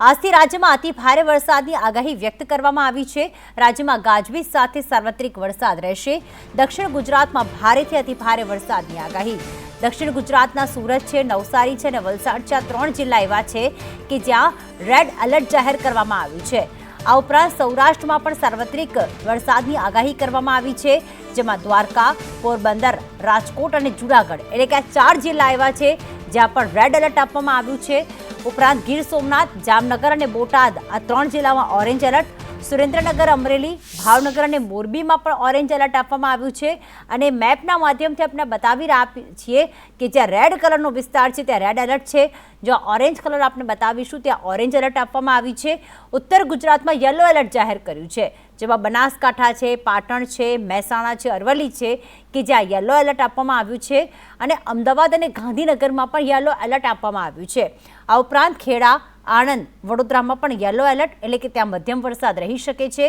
આજથી રાજ્યમાં અતિ ભારે વરસાદની આગાહી વ્યક્ત કરવામાં આવી છે. રાજ્યમાં ગાજવીજ સાથે સાર્વત્રિક વરસાદ રહેશે. દક્ષિણ ગુજરાતમાં ભારેથી અતિ ભારે વરસાદની આગાહી. દક્ષિણ ગુજરાતના સુરત છે, નવસારી છે અને વલસાડ છે. આ ત્રણ જિલ્લા એવા છે કે જ્યાં રેડ એલર્ટ જાહેર કરવામાં આવ્યું છે. આ ઉપરાંત સૌરાષ્ટ્રમાં પણ સાર્વત્રિક વરસાદની આગાહી કરવામાં આવી છે. જેમાં દ્વારકા, પોરબંદર, રાજકોટ અને જૂનાગઢ એટલે કે આ ચાર જિલ્લા એવા છે જ્યાં પણ રેડ એલર્ટ આપવામાં આવ્યું છે. ઉપરાંત ગીર સોમનાથ જામનગર અને બોટાદ. આ ત્રણ જિલ્લામાં ઓરેન્જ એલર્ટ સુરેન્દ્રનગર, અમરેલી, ભાવનગર અને મોરબીમાં પણ ઓરેન્જ એલર્ટ આપવામાં આવ્યું છે. અને મેપના માધ્યમથી આપણે બતાવી રહ્યા છીએ કે જ્યાં રેડ કલરનો વિસ્તાર છે, ત્યાં રેડ એલર્ટ છે. જો ઓરેન્જ કલર આપણે બતાવીશું, ત્યાં ઓરેન્જ એલર્ટ આપવામાં આવ્યું છે. ઉત્તર ગુજરાતમાં યલો એલર્ટ જાહેર કર્યું છે. જેમાં બનાસકાંઠા છે, પાટણ છે, મહેસાણા છે, અરવલ્લી છે કે જ્યાં યલો એલર્ટ આપવામાં આવ્યું છે. અને અમદાવાદ અને ગાંધીનગરમાં પણ યલો એલર્ટ આપવામાં આવ્યું છે. આ ઉપરાંત ખેડા આણંદ, વડોદરામાં પણ યલો એલર્ટ એટલે કે ત્યાં મધ્યમ વરસાદ રહી શકે છે.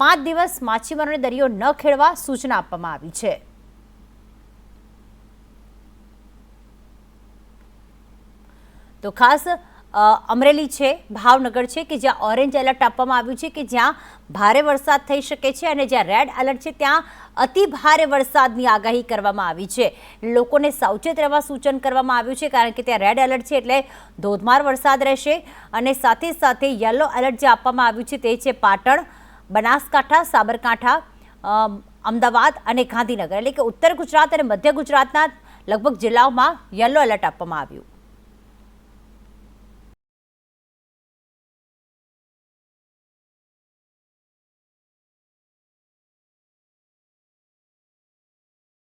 પાંચ દિવસ માછીમારોને દરિયો ન ખેડવા સૂચના આપવામાં આવી છે. તો ખાસ અમરેલી છે, ભાવનગર છે કે જ્યાં ઓરેન્જ એલર્ટ આપવામાં આવ્યું છે કે જ્યાં ભારે વરસાદ થઈ શકે છે અને જ્યાં રેડ એલર્ટ છે ત્યાં અતિ ભારે વરસાદની આગાહી કરવામાં આવી છે. લોકોને સાવચેત રહેવા સૂચન કરવામાં આવ્યું છે કારણ કે ત્યાં રેડ એલર્ટ છે એટલે ધોધમાર વરસાદ રહેશે અને સાથે સાથે યલો એલર્ટ જે આપવામાં આવ્યું છે તે છે પાટણ, બનાસકાંઠા, સાબરકાંઠા અમદાવાદ અને ગાંધીનગર. એટલે કે ઉત્તર ગુજરાત અને મધ્ય ગુજરાતના લગભગ જિલ્લાઓમાં યલો એલર્ટ આપવામાં આવ્યું.